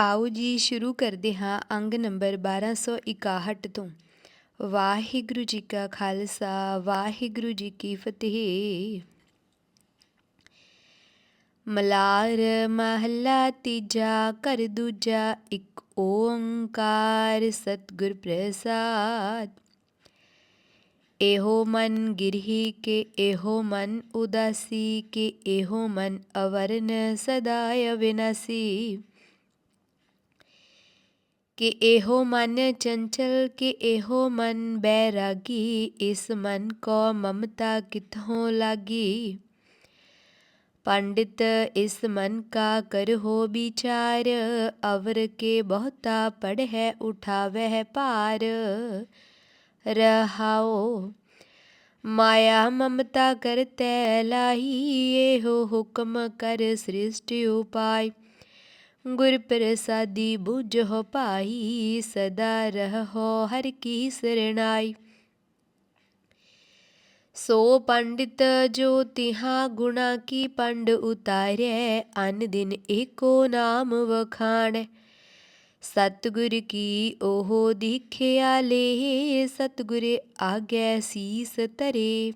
ਆਓ ਜੀ ਸ਼ੁਰੂ ਕਰਦੇ ਹਾਂ ਅੰਗ ਨੰਬਰ 1261 ਤੋਂ। ਵਾਹਿਗੁਰੂ ਜੀ ਕਾ ਖਾਲਸਾ, ਵਾਹਿਗੁਰੂ ਜੀ ਕੀ ਫਤਿਹ। ਮਲਾਰ ਮਹੱਲਾ ਤੀਜਾ, ਘਰ ਦੂਜਾ, ਇੱਕ ਓੰਕਾਰ ਸਤਿਗੁਰ ਪ੍ਰਸਾਦ। ਇਹੋ ਮਨ ਗਿਰਹੀ ਕੇ ਇਹੋ ਮਨ ਉਦਾਸੀ, ਕੇ ਇਹੋ ਮਨ ਅਵਰਨ ਸਦਾ ਅਵਿਨਾਸੀ। ਕਿ ਇਹੋ ਮਨ ਚੰਚਲ ਕਿ ਇਹੋ ਮਨ ਬੈਰਾਗੀ ਇਸ ਮਨ ਕੋ ਮਮਤਾ ਕਿਥੋਂ ਲਾਗੀ ਪੰਡਿਤ ਇਸ ਮਨ ਕਾ ਕਰਹੁ ਵਿਚਾਰ ਅਵਰ ਕੇ ਬਹੁਤਾ ਪੜ੍ਹੈ ਉਠਾਵਹਿ ਭਾਰ ਰਹਾਓ ਮਾਇਆ ਮਮਤਾ ਕਰਤੈ ਲਾਹੀ ਇਹੋ ਹੁਕਮ ਕਰ ਸ੍ਰਿਸ਼ਟਿ ਉਪਾਇ ਗੁਰ ਪ੍ਰਸਾਦੀ ਬੁਝੋ ਭਾਈ, ਸਦਾ ਰਹੋ ਹਰ ਕੀ ਸਰਣਾਈ। ਸੋ ਪੰਡਿਤ ਜੋ ਤਿਹਾ ਗੁਣਾ ਕੀ ਪੰਡ ਉਤਾਰੈ, ਅਨ ਦਿਨ ਏਕੋ ਨਾਮ ਵਖਾਣ। ਸਤਿਗੁਰ ਕੀ ਉਹ ਦੀਖਿਆ ਲੇ, ਸਤਿਗੁਰ ਆਗੈ ਸੀਸ ਧਰੇ।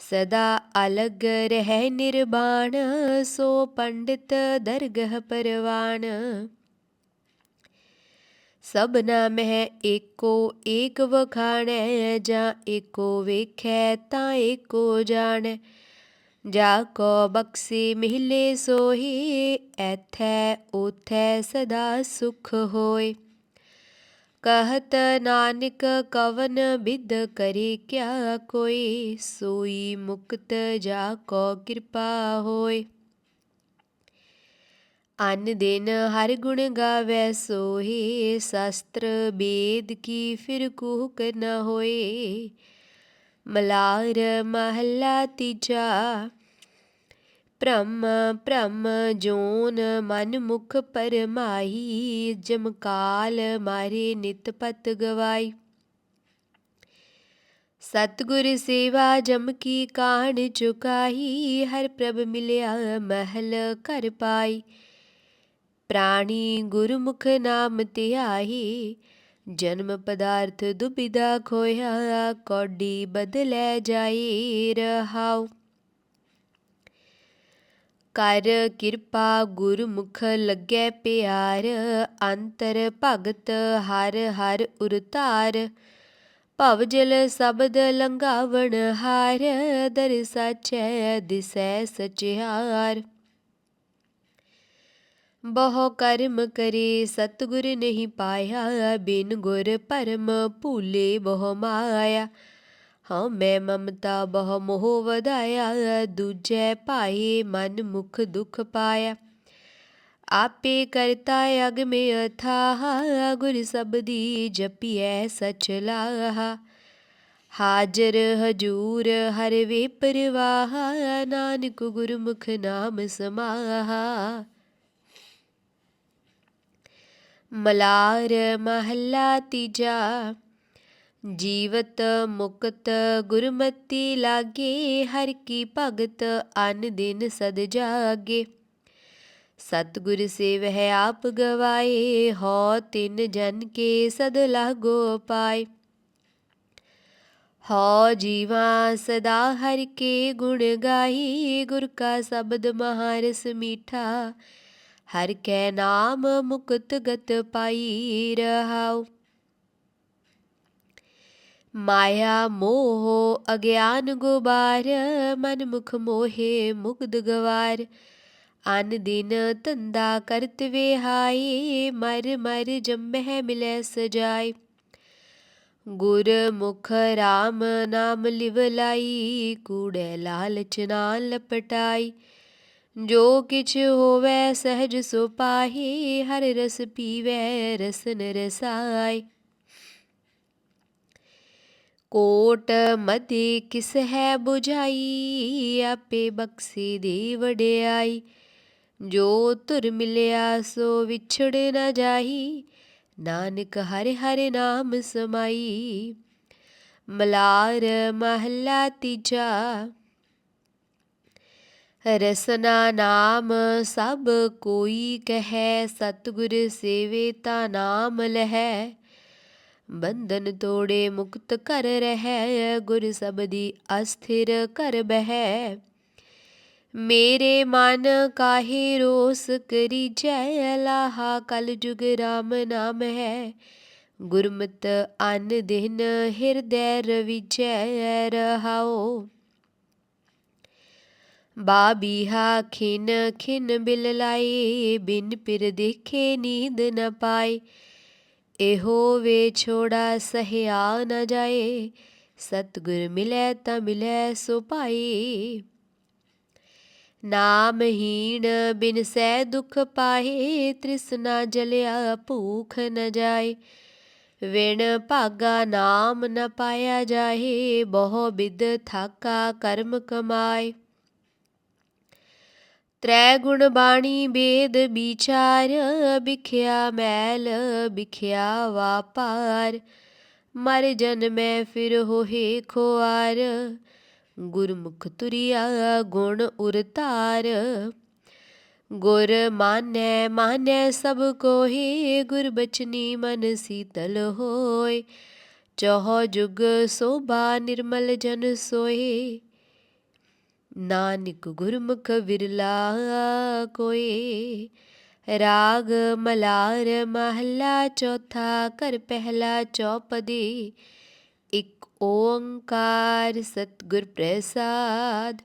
ਸਦਾ ਅਲਗ ਰਹਿ ਨਿਰਬਾਣ ਸੋ ਪੰਡਿਤ ਦਰਗਹ ਪਰਵਾਨ ਸਭਨਾ ਮਹਿ ਏਕੋ ਏਕ ਵਖਾਣੈ, ਜਾਂ ਏਕੋ ਵੇਖੈ ਤਾਂ ਏਕੋ ਜਾਣੈ। ਜਾ ਕੋ ਬਖਸ਼ੀ ਮਿਲੇ ਸੋਹੀ, ਐਥੈ ਉਥੈ ਸਦਾ ਸੁਖ ਹੋਏ। ਕਹਤ ਨਾਨਕ ਕਵਨ ਬਿਦ ਕਰੇ, ਕਿਆ ਕੋਈ ਸੋਈ ਮੁਕਤ ਜਾ ਕੋ ਕਿਰਪਾ ਹੋਏ। ਅਨ ਦਿਨ ਹਰ ਗੁਣ ਗਾਵੇ ਸੋਹੀ, ਸ਼ਾਸਤਰ ਬੇਦ ਕੀ ਫਿਰ ਕੁਹਕ ਨ ਹੋਏ। ਮਲਾਰ ਮਹੱਲਾ ਤੀਜਾ ਭ੍ਰਮ ਭ੍ਰਮ ਜੋਨ ਮਨ ਮੁਖ ਪਰਮਾਈ ਜਮਕਾਲ ਮਾਰੇ ਨਿਤ ਪਤ ਗਵਾਈ। ਸਤਗੁਰ ਸੇਵਾ ਜਮ ਕੀ ਕਾਣ ਚੁਕਾਈ ਹਰ ਪ੍ਰਭ ਮਿਲਿਆ ਮਹਿਲ ਕਰ ਪਾਈ। ਪ੍ਰਾਣੀ ਗੁਰਮੁਖ ਨਾਮ ਧਿਆਈ ਜਨਮ ਪਦਾਰਥ ਦੁਬਿਦਾ ਖੋਇਆ ਕੋਡੀ ਬਦਲੇ ਜਾਈ ਰਹਾਉ। ਕਰ ਕਿਰਪਾ ਗੁਰਮੁਖ ਲੱਗੇ ਪਿਆਰ, ਅੰਤਰ ਭਗਤ ਹਰ ਹਰ ਉਰਤਾਰ। ਭਵ ਜਲ ਸ਼ਬਦ ਲੰਗਾਵਣ ਹਾਰ, ਦਰ ਸਚੈ ਦਿਸੈ ਸਚਿਆਰ ਬਹੁ ਕਰਮ ਕਰੇ ਸਤਗੁਰ ਨਹੀਂ ਪਾਇਆ, ਬਿਨ ਗੁਰ ਪਰਮ ਭੂਲੇ ਬਹੁ ਮਾਇਆ। ਹਉ ਮੈਂ ਮਮਤਾ ਬਹੁ ਮੋਹ ਵਧਾਇਆ ਦੂਜੈ ਭਾਈ ਮਨ ਮੁਖ ਦੁਖ ਪਾਇਆ। ਆਪੇ ਕਰਤਾ ਅਗ ਅਥਾਹ, ਗੁਰ ਸਬਦੀ ਜਪੀਐ ਸਚ ਲਾਹਾ। ਹਾਜ਼ਰ ਹਜੂਰ ਹਰ ਵੇ ਪਰਵਾਹ ਨਾਨਕ ਗੁਰਮੁਖ ਨਾਮ ਸਮਾਹਾ। ਮਲਾਰ ਮਹੱਲਾ ਤੀਜਾ ਜੀਵਤ ਮੁਕਤ ਗੁਰਮਤੀ ਲਾਗੇ, ਹਰ ਕੀ ਭਗਤ ਅਨ ਦਿਨ ਸਦ ਜਾਗੇ। ਸਤਗੁਰ ਸੇਵਹਿ ਆਪ ਗਵਾਏ ਹੋ ਤਿਨ ਜਨ ਕੇ ਸਦ ਲਾਗੋ ਪਾਏ। ਹੋ ਜੀਵਾ ਸਦਾ ਹਰ ਕੇ ਗੁਣ ਗਾਈ, ਗੁਰ ਕਾ ਸ਼ਬਦ ਮਹਾਰਸ ਮੀਠਾ। ਹਰ ਕੈ ਨਾਮ ਮੁਕਤ ਗਤ ਪਾਈ ਰਹਾਉ। ਮਾਇਆ ਮੋਹ ਅਗਿਆਨ ਗੁਬਾਰ ਮਨ ਮੁਖ ਮੋਹੇ ਮੁਗਦ ਗਵਾਰ। ਅਨ ਦਿਨ ਤੰਦਾ ਕਰਤ ਵਿਹਾਈ, ਮਰ ਮਰ ਜੰਮਹਿ ਮਿਲੈ ਸਜਾਈ। ਗੁਰ ਮੁਖ RAM ਨਾਮ ਲਿਵ ਲਾਈ, ਕੂੜੈ ਲਾਲਚ ਨਾਲ ਲਪਟਾਈ। ਜੋ ਕਿਛ ਹੋਵੇ ਸਹਿਜ ਸੁਪਾਹੀ ਹਰ ਰਸ ਪੀਵੇ ਰਸਨ ਰਸਾਈ। ਕੋਟ ਮਦੀ ਕਿਸ ਹੈ 부ਝਾਈ ਆਪੇ ਬਖਸ਼ੀ ਦੀ ਵਡਿਆਈ। ਜੋ ਤੁਰ ਮਿਲਿਆ ਸੋ ਵਿਛੜ ਨਾ ਜਾਈ। ਨਾਨਕ ਹਰਿ ਹਰਿ ਨਾਮ ਸਮਾਈ। ਮਲਾਰ ਮਹੱਲਾ ਤੀਜਾ। ਰਸਨਾ ਨਾਮ ਸਭ ਕੋਈ ਕਹੈ। ਸਤਿਗੁਰ ਸੇਵੇ ਤਾ ਨਾਮ ਲਹੈ। ਬੰਧਨ ਤੋੜੇ ਮੁਕਤ ਕਰ ਰਹਿ, ਗੁਰ ਸਬਦੀ ਅਸਥਿਰ ਕਰ ਬਹਿ। ਮੇਰੇ ਮਨ ਕਾਹੇ ਰੋਸ ਕਰੀ ਜੈ, ਲਾਹਾ ਕਲ ਜੁਗ ਰਾਮ ਨਾਮ ਹੈ। ਗੁਰਮਤ ਅਨ ਦਿਨ ਹਿਰਦੈ ਰਵਿਜੈ ਰਹਾਓ ਬਾਬੀਹਾ ਖਿਨ ਖਿਨ ਬਿਲ ਲਾਈ ਬਿਨ ਪਿਰ ਦੇਖੇ ਨੀਂਦ ਨ ਪਾਏ। ਇਹੋ ਵੇ ਛੋੜਾ ਸਹਿਆ ਨ ਜਾਏ, ਸਤਗੁਰ ਮਿਲੈ ਤਾਂ ਮਿਲੈ ਸੋ ਪਾਈ ਨਾਮਹੀਣ ਬਿਨ ਸਹਿ ਦੁਖ ਪਾਏ, ਤ੍ਰਿਸ਼ਨਾ ਜਲਿਆ ਭੂਖ ਨ ਜਾਏ। ਵਿਣ ਭਾਗਾ ਨਾਮ ਨ ਪਾਇਆ ਜਾਏ, ਬਹੁ ਬਿਦ ਥਾਕਾ ਕਰਮ ਕਮਾਏ। ਤ੍ਰੈ ਗੁਣ ਬਾਣੀ ਬੇਦ ਵਿਚਾਰ ਬਿਖਿਆ ਮੈਲ ਬਿਖਿਆ ਵਾਪਾਰ। ਮਰ ਜਨ ਮੈਂ ਫਿਰ ਹੋਏ ਖੁਆਰ, ਗੁਰਮੁਖ ਤੁਰਿਆ ਗੁਣ ਉਰਤਾਰ। ਗੁਰ ਮਾਨੈ ਮਾਨੈ ਸਭ ਕੋਹੇ, ਗੁਰ ਬਚਨੀ ਮਨ ਸੀਤਲ ਹੋਏ। ਚੋਹ ਜੁਗ ਸੋਭਾ ਨਿਰਮਲ ਜਨ ਸੋਏ ਨਾਨਕ ਗੁਰਮੁਖ ਵਿਰਲਾ ਕੋਏ ਰਾਗ ਮਲਾਰ ਮਹਲਾ ਚੌਥਾ ਕਰ ਪਹਿਲਾ ਚੌਪਦੀ ਇਕ ਓੰਕਾਰ ਸਤਗੁਰ ਪ੍ਰਸਾਦ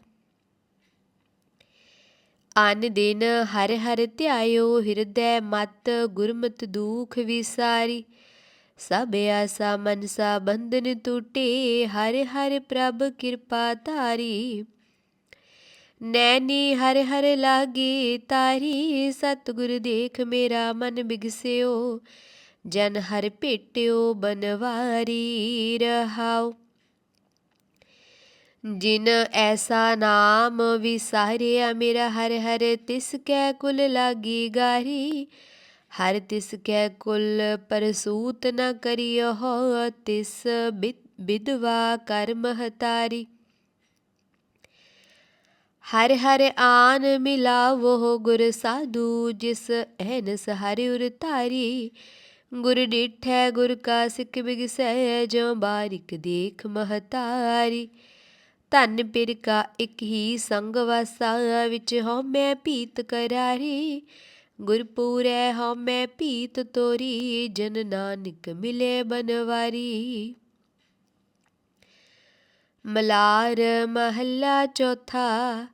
ਅਨ ਦਿਨ ਹਰ ਹਰ ਧਿਆਇਓ ਹਿਰਦੈ ਮਤ ਗੁਰਮਤ ਦੁਖ ਵਿਸਾਰੀ ਸਭ ਆਸਾ ਮਨਸਾ ਬੰਧਨ ਟੂਟੇ ਹਰ ਹਰ ਪ੍ਰਭ ਕਿਰਪਾ ਧਾਰੀ ਨੈਣੀ ਹਰ ਹਰ ਲਾਗੀ, ਤਾਰੀ ਸਤਗੁਰ ਦੇਖ ਮੇਰਾ ਮਨ ਬਿਗਸਿਓ। ਜਨ ਹਰ ਭੇਟਿਓ ਬਨਵਾਰੀ ਰਹਾਉ ਜਿਨ ਐਸਾ ਨਾਮ ਵਿਸਾਰਿਆ ਮੇਰਾ ਹਰ ਹਰ, ਤਿਸ ਕੈ ਕੁਲ ਲਾਗੀ ਗਾਰੀ। ਹਰ ਤਿਸ ਕੈ ਕੁਲ ਪਰਸੂਤ ਨ ਕਰਿਓ, ਤਿਸ ਵਿਧਵਾ ਕਰਮ ਮਹਤਾਰੀ ਹਰ ਹਰ ਆਨ ਮਿਲਾਵੋ ਗੁਰ ਸਾਧੂ, ਜਿਸ ਐਨ ਹਰਿ ਉਰ ਧਾਰੀ। ਗੁਰ ਡਿਠੈ ਗੁਰ ਕਾ ਸਿੱਖ ਬਿਗਸੈ ਜੋ ਬਾਰਿਕ ਦੇਖ ਮਹਤਾਰੀ। ਧਨ ਪਿਰ ਕਾ ਇੱਕ ਹੀ ਸੰਗ ਵਸਾ, ਵਿੱਚ ਹਉ ਮੈਂ ਪੀਤ ਕਰਾਰੀ। ਗੁਰਪੂਰੈ ਹਉ ਮੈਂ ਪੀਤ ਤੋਰੀ, ਜਨ ਨਾਨਕ ਮਿਲੇ ਬਨਵਾਰੀ। ਮਲਾਰ ਮਹੱਲਾ ਚੌਥਾ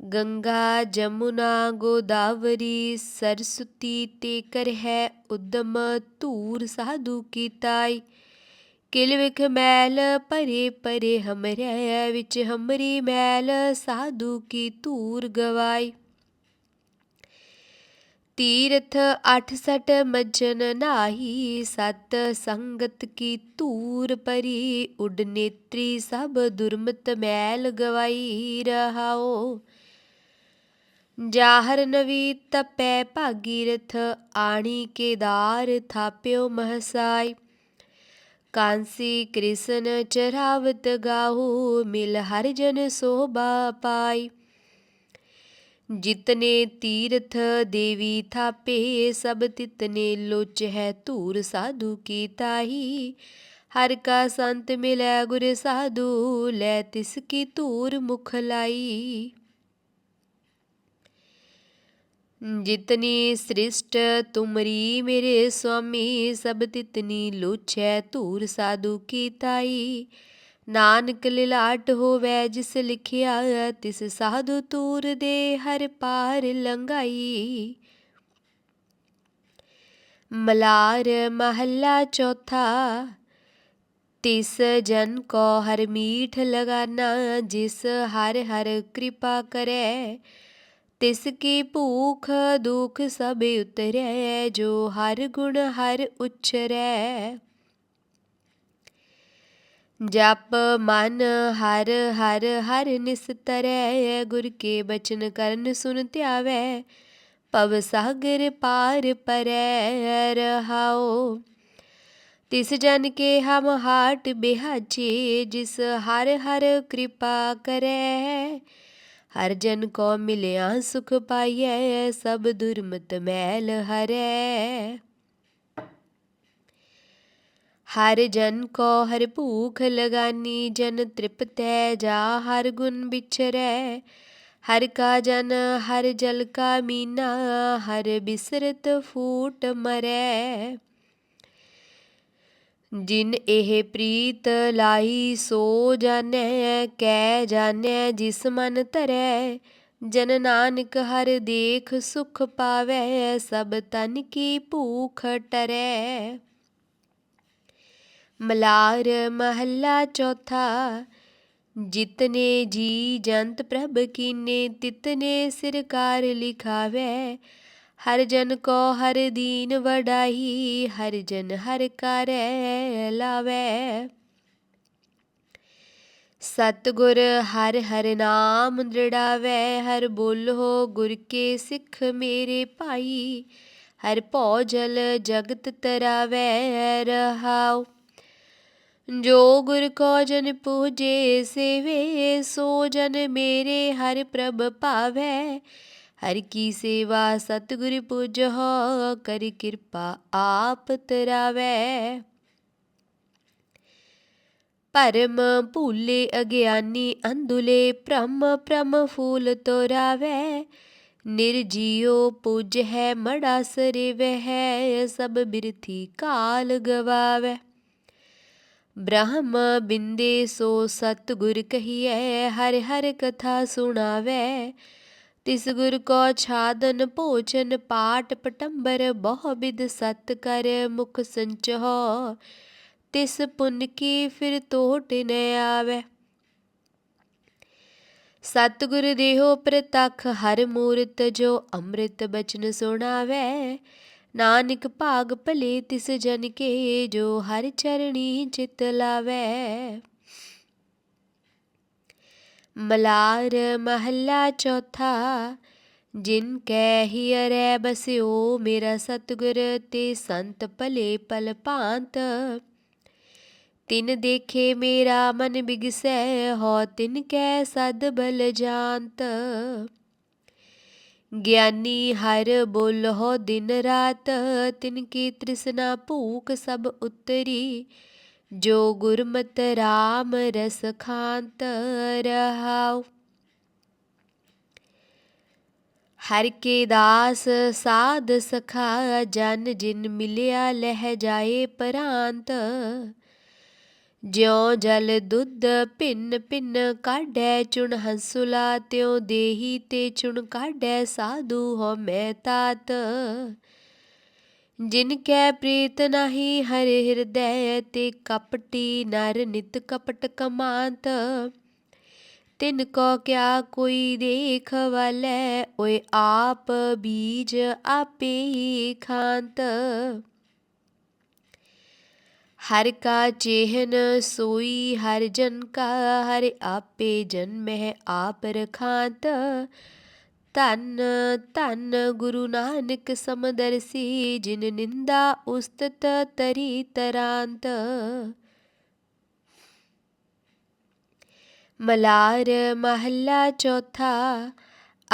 ਗੰਗਾ, ਜਮੁਨਾ, ਗੋਦਾਵਰੀ, ਸਰਸਤੀ ਤੇ ਕਰ ਹੈ ਉਦਮ ਧੂਰ ਸਾਧੂ ਕੀ ਤਾਈ। ਕਿਲ ਵਿਖ ਮੈਲ ਭਰੇ ਭਰੇ ਹਮਰੇ ਵਿੱਚ ਹਮਰੀ ਮੈਲ ਸਾਧੂ ਕੀ ਧੂਰ ਗਵਾਈ। ਤੀਰਥ 68 ਮਜਨ ਨਾਹੀ, ਸਤ ਸੰਗਤ ਕੀ ਧੂਰ ਪਰੀ ਉਡਨੇਤਰੀ ਸਭ ਦੁਰਮਤ ਮੈਲ ਗਵਾਈ ਰਹਾਓ ਜਾਹਰ ਨਵੀ ਤਪੈ ਭਾਗੀਰਥ ਆਣੀ ਕੇਦਾਰ ਥਾਪਿਓ ਮਹਸਾਈ। ਕਾਂਸੀ ਕ੍ਰਿਸ਼ਨ ਚਰਾਵਤ ਗਾਹੂ, ਮਿਲ ਹਰ ਜਨ ਸੋਭਾ ਪਾਈ। ਜਿਤਨੇ ਤੀਰਥ ਦੇਵੀ ਥਾਪੇ, ਸਭ ਤਿਤਨੇ ਲੋਚ ਹੈ ਧੂਰ ਸਾਧੂ ਕੀ ਤਾਹੀ ਹਰ ਕਾ ਸੰਤ ਮਿਲੈ ਗੁਰ ਸਾਧੂ, ਲੈ ਤਿਸ ਕੀ ਧੂਰ ਮੁਖ ਲਾਈ। ਜਿਤਨੀ ਸ੍ਰਿਸ਼ਟ ਤੁਮਰੀ ਮੇਰੇ ਸੁਆਮੀ ਸਭ ਤਿਤਨੀ ਲੋਚੈ ਧੂਰ ਸਾਧੂ ਕੀ ਤਾਈ। ਨਾਨਕ ਲਿਲਾਟ ਹੋਵੇ ਜਿਸ ਲਿਖਿਆ, ਤਿਸ ਸਾਧੂ ਤੂਰ ਦੇ ਹਰ ਪਾਰ ਲੰਗਾਈ ਮਲਾਰ ਮਹੱਲਾ ਚੌਥਾ, ਤਿਸ ਜਨ ਕੋ ਹਰ ਮੀਠ ਲਗਾਨਾ, ਜਿਸ ਹਰ ਹਰ ਕਿਰਪਾ ਕਰੇ। ਤਿਸ ਕੀ ਭੂਖ ਦੁਖ ਸਭ ਉਤਰੈ, ਜੋ ਹਰ ਗੁਣ ਹਰ ਉਚਰੈ ਜਪ ਮਨ ਹਰ ਹਰ ਹਰ ਨਿਸਤਰੈ, ਗੁਰ ਕੇ ਬਚਨ ਕਰਨ ਸੁਨ ਧਿਆਵੈ, ਪਵ ਸਾਗਰ ਪਾਰ ਪਰੈ ਰਹਾਓ ਤਿਸ ਜਨ ਕੇ ਹਮ ਹਾਟ ਬਿਹਾਜੀ, ਜਿਸ ਹਰ ਹਰ ਕਿਰਪਾ ਕਰੈ ਹਰ ਜਨ ਕੋ ਮਿਲਿਆ ਸੁਖ ਪਾਈਐ, ਸਭ ਦੁਰਮਤ ਮੈਲ ਹਰੈ। ਹਰ ਜਨ ਕੋ ਹਰ ਭੂਖ ਲਗਾਨੀ, ਜਨ ਤ੍ਰਿਪਤੈ ਜਾ ਹਰ ਗੁਣ ਵਿਚਰੈ ਹਰ ਕਾ ਜਨ, ਹਰ ਜਲ ਕਾ ਮੀਨਾ, ਹਰ ਬਿਸਰਤ ਫੂਟ ਮਰੈ। ਜਿਨ ਇਹ ਪ੍ਰੀਤ ਲਾਈ ਸੋ ਜਾਣੈ, ਕਹਿ ਜਾਣੈ, ਜਿਸ ਮਨ ਧਰੈ, ਜਨ ਨਾਨਕ ਹਰ ਦੇਖ ਸੁਖ ਪਾਵੈ, ਸਭ ਤਨ ਕੀ ਭੂਖ ਟਰੈ। ਮਲਾਰ ਮਹੱਲਾ ਚੌਥਾ, ਜਿਤਨੇ ਜੀ ਜੰਤ ਪ੍ਰਭ ਕੀਨੇ, ਤਿਤਨੇ ਸਿਰਕਾਰ ਲਿਖਾਵੇ ਹਰ ਜਨ ਕੋ ਹਰ ਦੀਨ ਵਡਾਈ, ਹਰ ਜਨ ਹਰ ਕਰੈ ਲਾਵੇ। ਸਤਗੁਰ ਹਰ ਹਰ ਨਾਮ ਦ੍ਰਿੜਾਵੇ, ਹਰ ਬੋਲੋ ਗੁਰ ਕੇ ਸਿੱਖ ਮੇਰੇ ਭਾਈ। ਹਰ ਭੋ ਜਲ ਜਗਤ ਤਰਾਵੇ ਰਹਾਉ। ਜੋ ਗੁਰ ਕੋ ਜਨ ਪੂਜੇ ਸੇਵੇ, ਸੋ ਜਨ ਮੇਰੇ ਹਰ ਪ੍ਰਭ ਭਾਵੈ। ਹਰ ਕੀ ਸੇਵਾ ਸਤਿਗੁਰ ਪੂਜਹੁ, ਕਰ ਕਿਰਪਾ ਆਪ ਤਰਾਵੈ। ਪਰਮ ਭੂਲੇ ਅਗਿਆਨੀ ਅੰਧੁਲੇ ਭ੍ਰਮ ਭ੍ਰਮ ਫੂਲ ਤੋਰਾਵੈ। ਨਿਰਜੀਉ ਪੁਜ ਹੈ ਮੜਾ ਸਰੇ ਹੈ ਸਭ ਬਿਰਥੀ ਕਾਲ ਗਵਾਵੇ। ਬ੍ਰਹਮ ਬਿੰਦੇ ਸੋ ਸਤਗੁਰ ਕਹੀਐ, ਹਰ ਹਰ ਕਥਾ ਸੁਣਾਵੇ। ਤਿਸ ਗੁਰ ਕੋ ਛਾਦਨ ਭੋਜਨ ਪਾਟ ਪਟੰਬਰ ਬਹੁ ਬਿਦ ਸਤ ਕਰ ਮੁਖ ਸੰਚੋ ਤਿਸ ਪੁੰਨ ਕੀ ਫਿਰ ਤੋਟ ਨ ਆਵੇ। ਸਤਗੁਰ ਦੇਹੋ ਪ੍ਰਤਖ ਹਰ ਮੂਰਤ ਜੋ ਅੰਮ੍ਰਿਤ ਬਚਨ ਸੁਣਾਵੇ, ਨਾਨਕ ਭਾਗ ਭਲੇ ਤਿਸ ਜਨ ਕੇ ਜੋ ਹਰ ਚਰਣੀ ਚਿਤ ਲਾਵੇ। ਮਲਾਰ ਮਹੱਲਾ ਚੌਥਾ, ਜਿਨ ਕੈ ਹੀਰੈ ਬਸਿਓ ਮੇਰਾ ਸਤਗੁਰ, ਤੇ ਸੰਤ ਭਲੇ ਪਲ ਭਾਂਤ। ਤਿਨ ਦੇਖੇ ਮੇਰਾ ਮਨ ਬਿਗਸੈ ਹੋ ਤਿਨ ਕੈ ਸਦ ਬਲ ਜਾਣਤ ਗਿਆਨੀ ਹਰ ਬੋਲਹੁ ਦਿਨ ਰਾਤ, ਤਿਨ ਕੀ ਤ੍ਰਿਸ਼ਨਾ ਭੂਖ ਸਭ ਉਤਰੀ। ਜੋ ਗੁਰਮਤਿ RAM ਰਸ ਖਾਂਤ ਰਹਾਉ। ਹਰ ਕੇ ਦਾਸ ਸਾਧ ਸਖਾ ਜਨ ਜਿਨ ਮਿਲਿਆ ਲਹਿ ਜਾਏ ਪਰਾਂਤ। ਜਿਉ ਜਲ ਦੁੱਧ ਭਿੰਨ ਭਿੰਨ ਕਾਢੈ ਚੁਣ ਹੰਸੁਲਾ, ਤਿਉ ਦੇਹੀ ਤੇ ਚੁਣ ਕਾਢੈ ਸਾਧੂ ਹੋ ਮੈਂ ਤਾਤ। ਜਿਨ ਕੈ ਪ੍ਰੀਤ ਨਾਹੀ ਹਰਿ ਹਿਰਦੈ ਤੇ ਕਪਟੀ ਨਰ ਨਿਤ ਕਪਟ ਕਮਾਂਤ। ਤਿਨ ਕੋ ਕਿਆ ਕੋਈ ਦੇਖ ਵਾਲੇ, ਓਏ ਆਪ ਬੀਜ ਆਪੇ ਹੀ ਖਾਂਤ। ਹਰ ਕਾ ਚੇਹਨ ਸੋਈ, ਹਰ ਜਨ ਕਾ ਹਰ ਆਪੇ ਜਨਮਹਿ ਆਪ ਰਖਾਂਤ। ਧੰਨ ਧੰਨ ਗੁਰੂ ਨਾਨਕ ਸਮਦਰਸੀ ਜਿਨ ਨਿੰਦਾ ਉਸਤਤ ਤਰੀ ਤਰਾਂਤ। ਮਲਾਰ ਮਹੱਲਾ ਚੌਥਾ,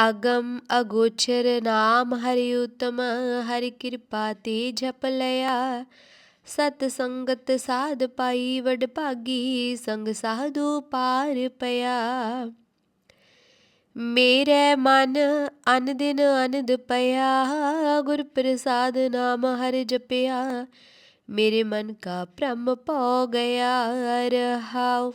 ਅਗਮ ਅਗੋਚਰ ਨਾਮ ਹਰਿ ਉਤਮ, ਹਰਿ ਕਿਰਪਾ ਤੇ ਜਪ ਲਿਆ। ਸਤ ਸੰਗਤ ਸਾਧ ਪਾਈ, ਵਡ ਭਾਗੀ, ਸੰਗ ਸਾਧੂ ਪਾਰ ਪਿਆ। ਮੇਰੇ ਮਨ ਅਨ ਦਿਨ ਅਨੰਦ ਪਿਆ ਗੁਰ ਪ੍ਰਸਾਦ ਨਾਮ ਹਰ ਜਪਿਆ। ਮੇਰੇ ਮਨ ਕਾ ਭ੍ਰਮ ਪਉ ਗਿਆ ਰਹਾਉ।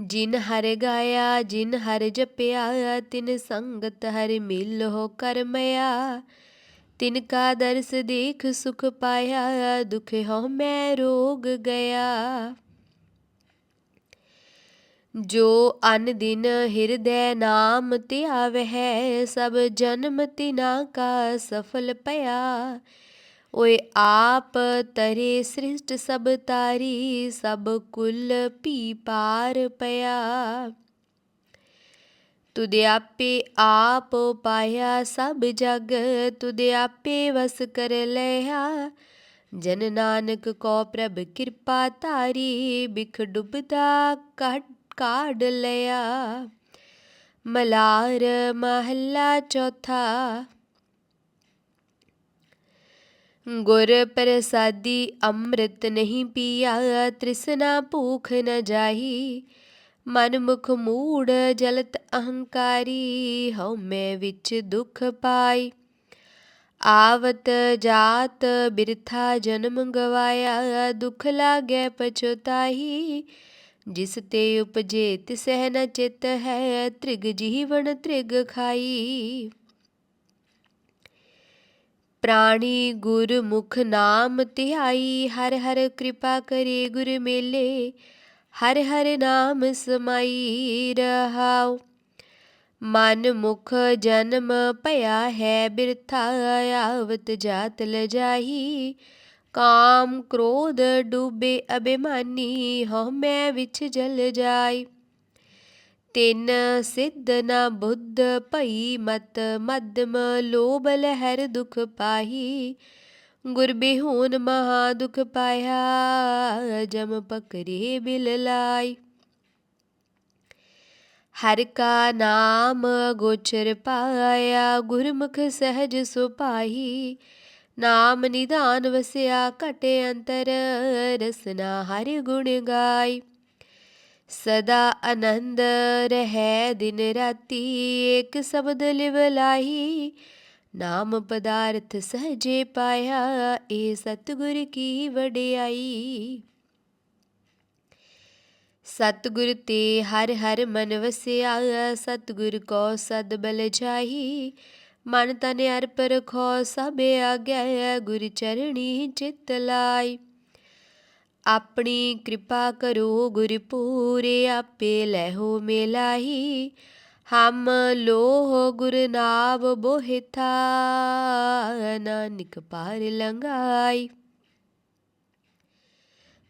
ਜਿਨ ਹਰ ਗਾਇਆ, ਜਿਨ ਹਰ ਜਪਿਆ, ਤਿਨ ਸੰਗਤ ਹਰ ਮਿਲ ਹੋ ਕਰਮਿਆ। ਤਿਨ ਕਾ ਦਰਸ ਦੇਖ ਸੁਖ ਪਾਇਆ, ਦੁਖ ਹੋ ਮੈਂ ਰੋਗ ਗਿਆ। ਜੋ ਅਨ ਦਿਨ ਹਿਰਦੈ ਨਾਮ ਧਿਆਵਹਿ ਸਭ ਜਨਮ ਤਿਨਾ ਕਾ ਸਫਲ ਪਿਆ। ਓਏ ਆਪ ਤਰੇ ਸ੍ਰਿਸ਼ਟ ਸਭ ਤਾਰੀ, ਸਭ ਕੁਲ ਪੀ ਪਾਰ ਪਿਆ। ਤੁਦੇ ਆਪੇ ਆਪ ਪਾਇਆ ਸਭ ਜਗ ਤੁਦੇ ਆਪੇ ਵਸ ਕਰ ਲਿਆ। ਜਨ ਨਾਨਕ ਕੋ ਪ੍ਰਭ ਕਿਰਪਾ ਧਾਰੀ, ਬਿਖ ਡੁਬਦਾ ਕਾਢ ਲਿਆ। ਮਲਾਰ ਮਹੱਲਾ ਚੌਥਾ। ਗੁਰ ਪ੍ਰਸਾਦੀ ਅੰਮ੍ਰਿਤ ਨਹੀਂ ਪੀਆ, ਤ੍ਰਿਸ਼ਨਾ ਭੂਖ ਨ ਜਾਹੀ ਮਨ ਮੁਖ ਮੂੜ ਜਲਤ ਅਹੰਕਾਰੀ, ਹਉ ਮੈਂ ਵਿੱਚ ਦੁਖ ਪਾਈ। ਆਵਤ ਜਾਤ ਬਿਰਥਾ ਜਨਮ ਗਵਾਇਆ, ਦੁਖ ਲਾਗੈ ਪਛਤਾਈ। ਜਿਸ ਤੇ ਉਪਜੇ ਤਿਸਹਿ ਨ ਚਿਤ ਹੈ, ਤ੍ਰਿਗ ਜੀਵਨ ਤ੍ਰਿਗ ਖਾਈ। ਪ੍ਰਾਣੀ ਗੁਰ ਮੁਖ ਨਾਮ ਧਿਆਈ, ਹਰ ਹਰ ਕਿਰਪਾ ਕਰੇ ਗੁਰ ਮੇਲੇ, ਹਰ ਹਰ ਨਾਮ ਸਮਾਈ ਰਹਾਉ। ਮਨ ਮੁਖ ਜਨਮ ਭਇਆ ਹੈ, ਬਿਰਥਾ ਆਵਤ ਜਾਤ ਲਜਾਈ। ਕਾਮ ਕ੍ਰੋਧ ਡੂਬੇ ਅਬਿਮਾਨੀ ਹਉ ਮੈਂ ਵਿੱਚ ਜਲ ਜਾਈ। ਤਿੰਨ ਸਿੱਧ ਨਾ ਬੁੱਧ ਭਈ, ਮਤ ਮਦਮ ਲੋਭ ਲਹਿਰ ਦੁਖ ਪਾਹੀ। ਗੁਰ ਬਿਹੂਨ ਮਹਾ ਦੁਖ ਪਾਇਆ, ਜਮ ਪਕਰੇ ਬਿਲ ਲਾਈ। ਹਰ ਕਾ ਨਾਮ ਗੋਚਰ ਪਾਇਆ, ਗੁਰਮੁਖ ਸਹਿਜ ਸੁਪਾਹੀ ਨਾਮ ਨਿਧਾਨ ਵਸਿਆ ਘਟੇ ਅੰਤਰ, ਰਸਨਾ ਹਰਿ ਗੁਣ ਗਾਈ। ਸਦਾ ਆਨੰਦ ਰਹਿ ਦਿਨ ਰਾਤੀ, ਏਕ ਸ਼ਬਦ ਲਿਵ ਲਾਹੀ। ਨਾਮ ਪਦਾਰਥ ਸਹਜੇ ਪਾਇਆ, ਏ ਸਤਿਗੁਰ ਕੀ ਵਡਿਆਈ। ਸਤਿਗੁਰ ਤੇ ਹਰ ਹਰ ਮਨ ਵਸਿਆ, ਸਤਿਗੁਰ ਕੋ ਸਦ ਬਲ ਜਾਹੀ। ਮਨ ਤਨ ਅਰਪਰ ਖੋ ਸਭ ਆਗਿਆ ਗੁਰ ਚਰਣੀ ਚਿਤ ਲਾਈ। ਆਪਣੀ ਕਿਰਪਾ ਕਰੋ ਗੁਰ ਪੂਰੇ, ਆਪੇ ਲੈਹੋ ਮੇਲਾਹੀ। ਹਮ ਲੋਹ ਗੁਰ ਨਾਮ ਬੋਹਿਥਾ ਨਾਨਕ ਪਾਰ ਲੰਗਾਈ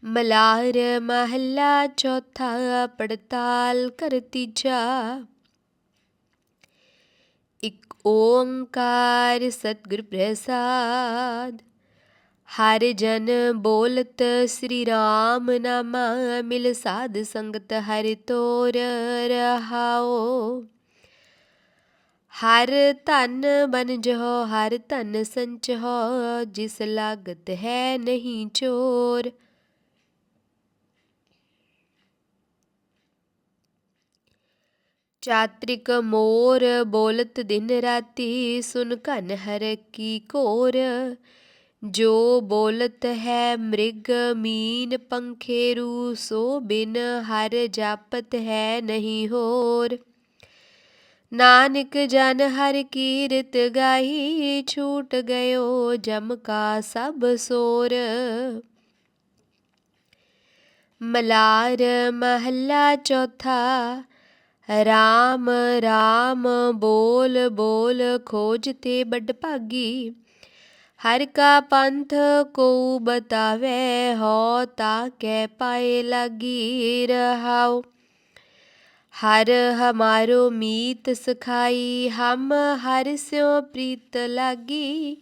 ਮਲਾਰ ਮਹੱਲਾ ਚੌਥਾ, ਪੜਤਾਲ ਕਰ ਤੀਜਾ ਇਕ ਸਤਿਗੁਰ ਪ੍ਰਸਾਦ ਹਰ ਜਨ ਬੋਲਤ ਸ੍ਰੀ ਰਾਮ ਨਾਮਾ, ਮਿਲ ਸਾਧ ਸੰਗਤ ਹਰਿ ਤੋਰ ਰਹਾਓ ਹਰ ਧਨ ਬਨ ਜੋ ਹਰ ਧਨ ਸੰਚੋ ਜਿਸ ਲਾਗਤ ਹੈ ਨਹੀਂ ਚੋਰ। ਚਾਤ੍ਰਿਕ ਮੋਰ ਬੋਲਤ ਦਿਨ ਰਾਤੀ ਸੁਨ ਘਨ ਹਰ ਕੀ ਕੋਰ। ਜੋ ਬੋਲਤ ਹੈ ਮ੍ਰਿਗ ਮੀਨ ਪੰਖੇ ਰੂ ਸੋ ਬਿਨ ਹਰ ਜਾਪਤ ਹੈ ਨਹੀਂ ਹੋਰ। ਨਾਨਕ ਜਨ ਹਰ ਕੀਰਤ ਗਾਹੀ ਛੂਟ ਗਇਓ ਜਮ ਕਾ ਸਭ ਸੋਰ। ਮਲਾਰ ਮਹੱਲਾ ਚੌਥਾ ਰਾਮ ਰਾਮ ਬੋਲ ਬੋਲ ਖੋਜ ਤੇ ਵੱਡ ਭਾਗੀ ਹਰ ਕਾ ਪੰਥ ਕੋ ਬਤਾਵੇ ਹੋ ਤਾ ਕੈ ਪਾਏ ਲਾਗੀ ਰਹਾਉ ਹਰ ਹਮਾਰੋ ਮੀਤ ਸਖਾਈ ਹਮ ਹਰ ਸਿਉ ਪ੍ਰੀਤ ਲਾਗੀ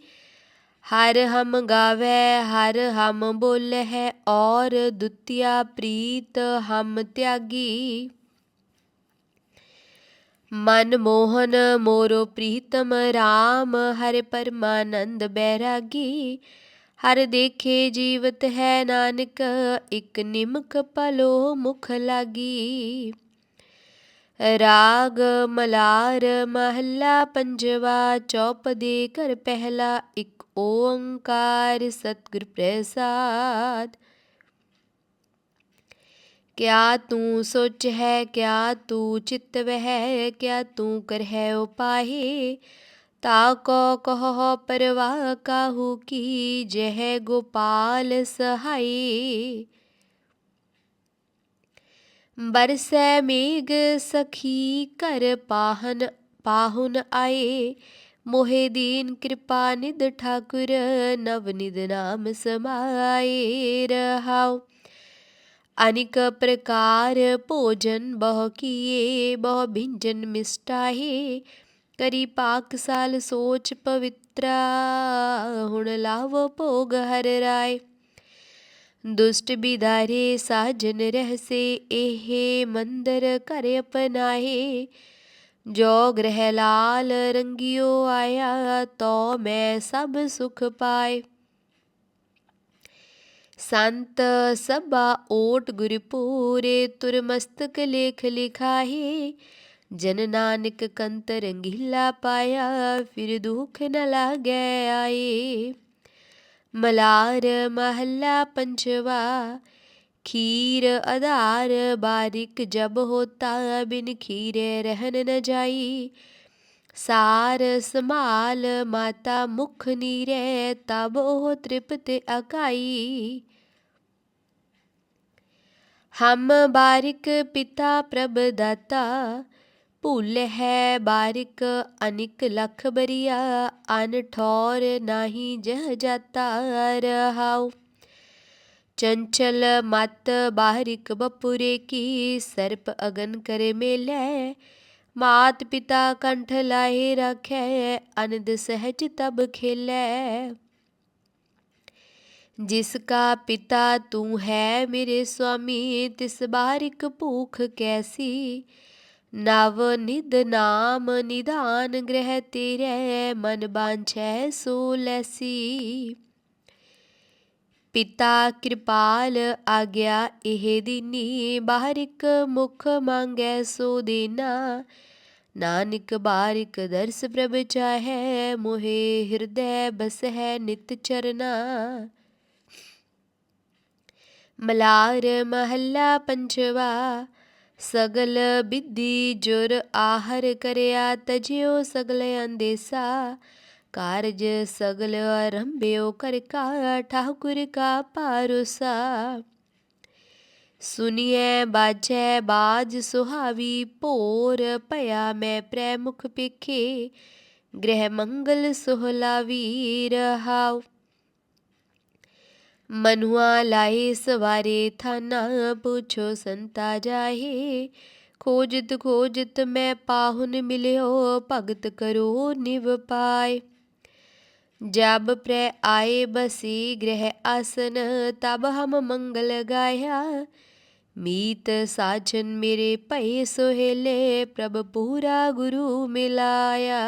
ਹਰ ਹਮ ਗਾਵੇ ਹਰ ਹਮ ਬੋਲੇ ਹੈ ਔਰ ਦੁਤੀਆ ਪ੍ਰੀਤ ਹਮ ਤਿਆਗੀ ਮਨ ਮੋਹਨ ਮੋਰੋ ਪ੍ਰੀਤਮ RAM ਹਰ ਪਰਮਾਨੰਦ ਬੈਰਾਗੀ। ਹਰ ਦੇਖੇ ਜੀਵਤ ਹੈ ਨਾਨਕ, ਇਕ ਨਿਮਕ ਪਲੋ ਮੁਖ ਲਾਗੀ। ਰਾਗ ਮਲਾਰ ਮਹੱਲਾ ਪੰਜਵਾ ਚੌਪਦੇ ਕਰ ਪਹਿਲਾ, ਇਕ ਓੰਕਾਰ ਸਤਿਗੁਰ ਪ੍ਰਸਾਦ। ਕਿਆ ਤੂੰ ਸੋਚ ਹੈ ਕਿਆ ਤੂੰ ਚਿਤ ਵਹਿ ਕਿਆ ਤੂੰ ਕਰ ਹੈ ਉਪਾਹੀ ਤਾ ਕੋ ਕਹੋ ਪਰਵਾਹ ਕਾਹੂ ਕੀ ਜਹ ਗੋਪਾਲ ਸਹਾਈ ਬਰਸੈ ਮੇਗ ਸਖੀ ਕਰ ਪਾਹਨ ਪਾਹੁਨ ਆਏ ਮੋਹਿ ਦੀਨ ਕਿਰਪਾ ਨਿਦ ਠਾਕੁਰ ਨਵ ਨਿਦ ਨਾਮ ਸਮਾਏ ਰਹਾਉ ਅਨਿਕ ਪ੍ਰਕਾਰ ਭੋਜਨ ਬਹੁ ਕੀਏ, ਬਹੁ ਮਿਸਟਾਹੀ। ਕਰੀ ਪਾਕਸਾਲ ਸੋਚ ਪਵਿੱਤਰਾ, ਹੁਣ ਲਾਵੋ ਭੋਗ ਹਰ ਰਾਏ। ਦੁਸ਼ਟ ਬਿਦਾਰੇ ਸਾਜਨ ਰਹਸੇ ਇਹ ਮੰਦਰ ਘਰ ਅਪਨਾਏ ਜੋ ਗ੍ਰਹਿ ਲਾਲ ਰੰਗਿਓ ਆਇਆ ਤੋ ਮੈਂ ਸਭ ਸੁਖ ਪਾਏ। ਸੰਤ ਸਭਾ ਓਟ ਗੁਰ ਪੂਰੇ ਤੁਰ ਮਸਤਕ ਲੇਖ ਲਿਖਾਹੀ, ਜਨ ਨਾਨਕ ਕੰਤ ਰੰਗੀਲਾ ਪਾਇਆ, ਫਿਰ ਦੁਖ ਨ ਲਾਗੈ ਆਏ। ਮਲਾਰ ਮਹੱਲਾ ਪੰਜਵਾ, ਖੀਰ ਆਧਾਰ ਬਾਰਿਕ ਜਬ ਹੋਤਾ, ਬਿਨ ਖੀਰੇ ਰਹਿਨ ਨ ਜਾਈ। ਸਾਰ ਸਮਾਲ ਮਾਤਾ ਮੁਖ ਨੀਰੇ, ਤਬ ਉਹ ਤ੍ਰਿਪਤ ਅਕਾਈ। हम बारिक पिता प्रभ दाता, भूल है बारिक अनिक लख बरिया, अन ठौर नाही जह जाता रहाओ चंचल मत बारिक बपुरे की, सर्प अगन करे मेलै, मात पिता कंठ लाए रखे, अनद सहज तब खेलै। ਜਿਸ ਕਾ ਪਿਤਾ ਤੂੰ ਹੈ ਮੇਰੇ ਸੁਆਮੀ, ਤਿਸ ਬਾਰਿਕ ਭੂਖ ਕੈਸੀ? ਨਵ ਨਿਦ ਨਾਮ ਨਿਧਾਨ ਗ੍ਰਹਿ ਤੇਰੇ, ਮਨ ਬਾਂਛੈ ਸੋ ਲੈਸੀ। ਪਿਤਾ ਕਿਰਪਾਲ ਆਗਿਆ ਇਹ ਦੀਨੀ ਬਾਹਰਿਕ ਮੁਖ ਮੰਗੈ ਸੋ ਦੇਨਾ। ਨਾਨਕ ਬਾਰਿਕ ਦਰਸ ਪ੍ਰਭ ਚਾਹੈ, ਮੋਹੇ ਹਿਰਦੈ ਬਸਹਿ ਨਿਤ ਚਰਨਾ। ਮਲਾਰ ਮਹੱਲਾ ਪੰਜਵਾ, ਸਗਲ ਬਿੱਦੀ ਜੁਰ ਆਹਰ ਕਰਿਆ ਤਜਿਓ ਸਗਲ ਅੰਦੇਸਾ, ਕਾਰਜ ਸਗਲ ਅਰੰਭਿਓ ਕਰ ਕਾ ਠਾਕੁਰ ਕਾ ਪਾਰੁਸਾ। ਸੁਨੀਐ ਬਾਜੈ ਬਾਜ ਸੁਹਾਵੀ, ਭੋਰ ਭਇਆ ਮੈਂ ਪ੍ਰੈ ਪਿਖੇ ਗ੍ਰਹਿ ਮੰਗਲ ਸੁਹਲਾਵੀ ਰਹਾਉ। मनुआ लाए સવારે थाना पूछो संता जाहे। खोजत खोजत मैं पाहुन मिलियो, भगत करो निव पाए। जब प्रै आए बसी ग्रह आसन, तब हम मंगल गाया। मीत साजन मेरे पै सोहेले प्रभ पूरा गुरु मिलाया।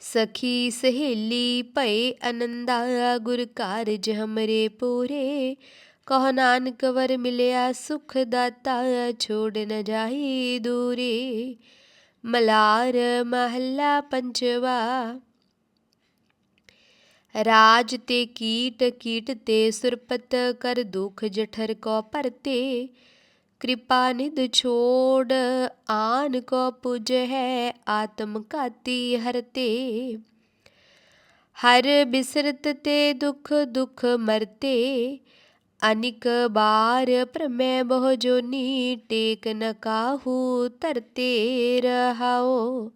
ਸਖੀ ਸਹੇਲੀ ਭਏ ਅਨੰਦਾ ਗੁਰ ਕਾਰਜ ਹਮਰੇ ਪੂਰੇ। ਕਹ ਨਾਨਕ ਵਰ ਮਿਲਿਆ ਸੁਖ ਦਾਤਾ, ਛੋੜ ਨ ਜਾਹੀ ਦੂਰੇ। ਮਲਾਰ ਮਹੱਲਾ ਪੰਜਵਾ। ਰਾਜ ਤੇ ਕੀਟ ਕੀਟ ਤੇ ਸੁਰਪਤ, ਕਰ ਦੁਖ ਜਠਰ ਕੋ ਭਰਤੇ ਕਿਰਪਾ ਨਿਦ ਛੋੜ, ਆਨ ਕੋ ਪੁਜ ਹੈ ਆਤਮ ਘਾਤੀ ਹਰਤੇ ਹਰ ਬਿਸਰਤ ਤੇ ਦੁਖ ਦੁਖ ਮਰਤੇ, ਅਨਿਕ ਬਾਰ ਪ੍ਰਮੈ ਬਹੁ ਜੋਨੀ ਟੇਕ ਨ ਕਾਹੂ ਧਰਤੇ ਰਹਾਓ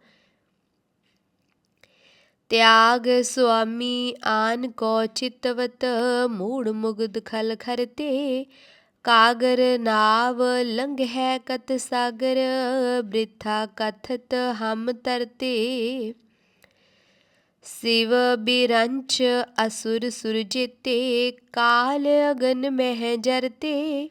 ਤਿਆਗ ਸੁਆਮੀ ਆਨ ਕੋ ਚਿਤਵਤ, ਮੂੜ ਮੁਗਦ ਖਲ ਖਰਤੇ ਕਾਗਰ ਨਾਵ ਲੰਘ ਹੈ ਕਤ ਸਾਗਰ, ਬ੍ਰਿਥਾ ਕਥਤ ਹਮ ਤਰਤੇ। ਸਿਵ ਬਿਰੰਚ ਅਸੁਰ ਸੁਰ ਜੀਤੇ ਕਾਲ ਅਗਨ ਮਹਿ ਜਰਤੇ।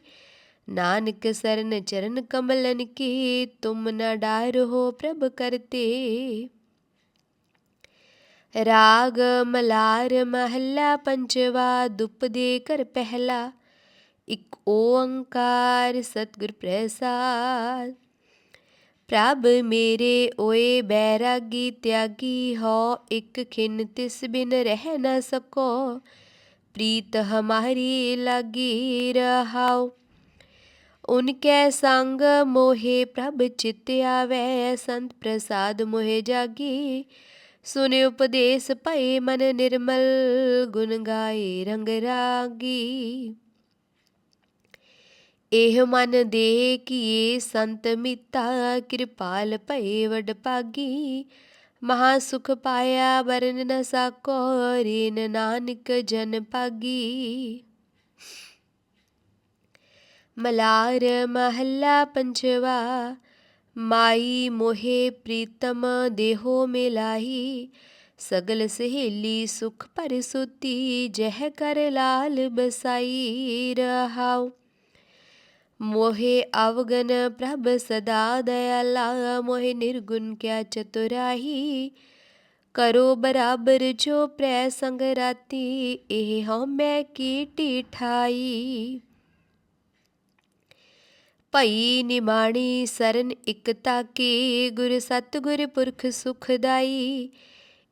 ਨਾਨਕ ਸਰਨ ਚਰਨ ਕਮਲਨ ਕੀ, ਤੁਮ ਨ ਡਾਰ ਹੋ ਪ੍ਰਭ ਕਰਤੇ। ਰਾਗ ਮਲਾਰ ਮਹੱਲਾ ਪੰਜਵਾ ਦੁਪਦੇ ਕਰ ਪਹਿਲਾ। ਇੱਕ ਓੰਕਾਰ ਸਤਿਗੁਰ ਪ੍ਰਸਾਦ। ਪ੍ਰਭ ਮੇਰੇ ਓਏ ਬੈਰਾਗੀ ਤਿਆਗੀ ਹੋ ਇਕ ਖਿਨ ਤਿਸ ਬਿਨ ਰਹਿ ਨ ਸਕੋ। ਪ੍ਰੀਤ ਹਮਾਰੀ ਲਾਗੀ ਰਹਾਉ। ਉਨਕੇ ਸੰਗ ਮੋਹਿ ਪ੍ਰਭ ਚਿਤ ਆਵੇ, ਸੰਤ ਪ੍ਰਸਾਦ ਮੋਹਿ ਜਾਗੀ। ਸੁਨ ਉਪਦੇਸ ਭਏ ਮਨ ਨਿਰਮਲ, ਗੁਣ ਗਾਏ ਰੰਗ ਰਾਗੀ। ਇਹ ਮਨ ਦੇ ਕੀਏ ਸੰਤ ਮਿਤਾ ਕਿਰਪਾਲ ਭਏ ਵਡ ਭਾਗੀ। ਮਹਾ ਸੁਖ ਪਾਇਆ ਬਰਨ ਨ ਸਾਕੋ, ਰੀਨ ਨਾਨਕ ਜਨ ਭਾਗੀ। ਮਲਾਰ ਮਹੱਲਾ ਪੰਜਵਾ, ਮਾਈ ਮੋਹੇ ਪ੍ਰੀਤਮ ਦੇਹੋ ਮਿਲਾਹੀ। ਸਗਲ ਸਹੇਲੀ ਸੁਖ ਭਰ ਸੁਤੀ, ਜਹ ਕਰ ਲਾਲ ਬਸਾਈ ਰਹਾਉ। ਮੋਹਿ ਅਵਗਨ ਪ੍ਰਭ ਸਦਾ ਦਇਆਲਾ, ਮੋਹਿ ਨਿਰਗੁਣ ਕਿਆ ਚਤੁਰਾਹੀ। ਕਰੋ ਬਰਾਬਰ ਜੋ ਪ੍ਰੈ ਸੰਗ ਰਾਤੀ, ਇਹ ਹਉ ਮੈਂ ਕੀ ਢੀਠਾਈ ਭਈ ਨਿਮਾਣੀ ਸਰਨ ਇਕਤਾ ਕੀ, ਗੁਰ ਸਤਿਗੁਰ ਪੁਰਖ ਸੁਖਦਾਈ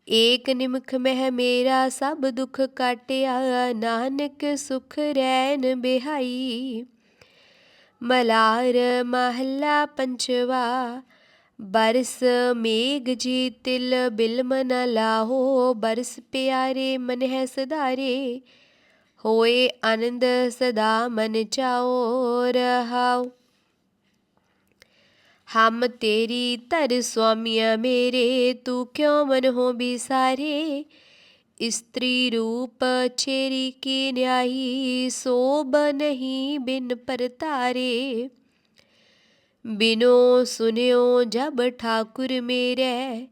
ਏਕ ਨਿਮਖ ਮਹਿ ਮੇਰਾ ਸਭ ਦੁਖ ਕਾਟਿਆ, ਨਾਨਕ ਸੁਖ ਰੈਨ ਬਿਹਾਈ। ਮਲਾਰ ਮਹੱਲਾ ਪੰਚਵਾ ਬਰਸ ਮੇਘ ਜੀ ਤਿਲ ਬਿਲਮ ਨ ਲਾਹੋ, ਬਰਸ ਪਿਆਰੇ ਮਨ ਹੈ ਸਦਾਰੇ ਹੋਏ ਆਨੰਦ ਸਦਾ ਮਨ ਚਾਓ ਰਹਾਉ ਹਮ ਤੇਰੀ ਧਰ ਸੁਆਮੀਆ ਮੇਰੇ, ਤੂੰ ਕਿਉਂ ਮਨ ਹੋ ਬਿਸਾਰੇ? ਇਸਤਰੀ ਰੂਪ ਛੇਰੀ ਕੀ ਨਿਆਈ ਸੋਬ ਨਹੀਂ ਬਿਨ ਪਰਤਾਰੇ ਬਿਨੋ ਸੁਨਿਓ ਜਬ ਠਾਕੁਰ ਮੇਰੇ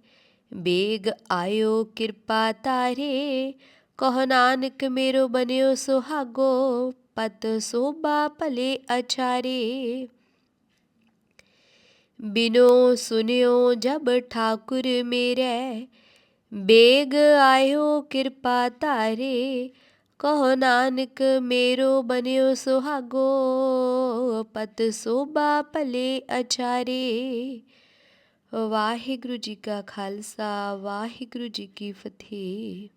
ਬੇਗ ਆਇਓ ਕਿਰਪਾ ਤਾਰੇ ਕਹ ਨਾਨਕ ਮੇਰੋ ਬਨਿਓ ਸੁਹਾਗੋ ਪਤ ਸੋਭਾ ਭਲੇ ਅਚਾਰੇ ਬਿਨੋ ਸੁਨਿਓ ਜਬ ਠਾਕੁਰ ਮੇਰੇ ਬੇਗ ਆਇਓ ਕਿਰਪਾ ਧਾਰੇ, ਕਹੋ ਨਾਨਕ ਮੇਰੋ ਬਨਿਓ ਸੁਹਾਗੋ, ਪਤ ਸੋਭਾ ਭਲੇ ਅਚਾਰੇ। ਵਾਹਿਗੁਰੂ ਜੀ ਕਾ ਖਾਲਸਾ, ਵਾਹਿਗੁਰੂ ਜੀ ਕੀ ਫਤਿਹ।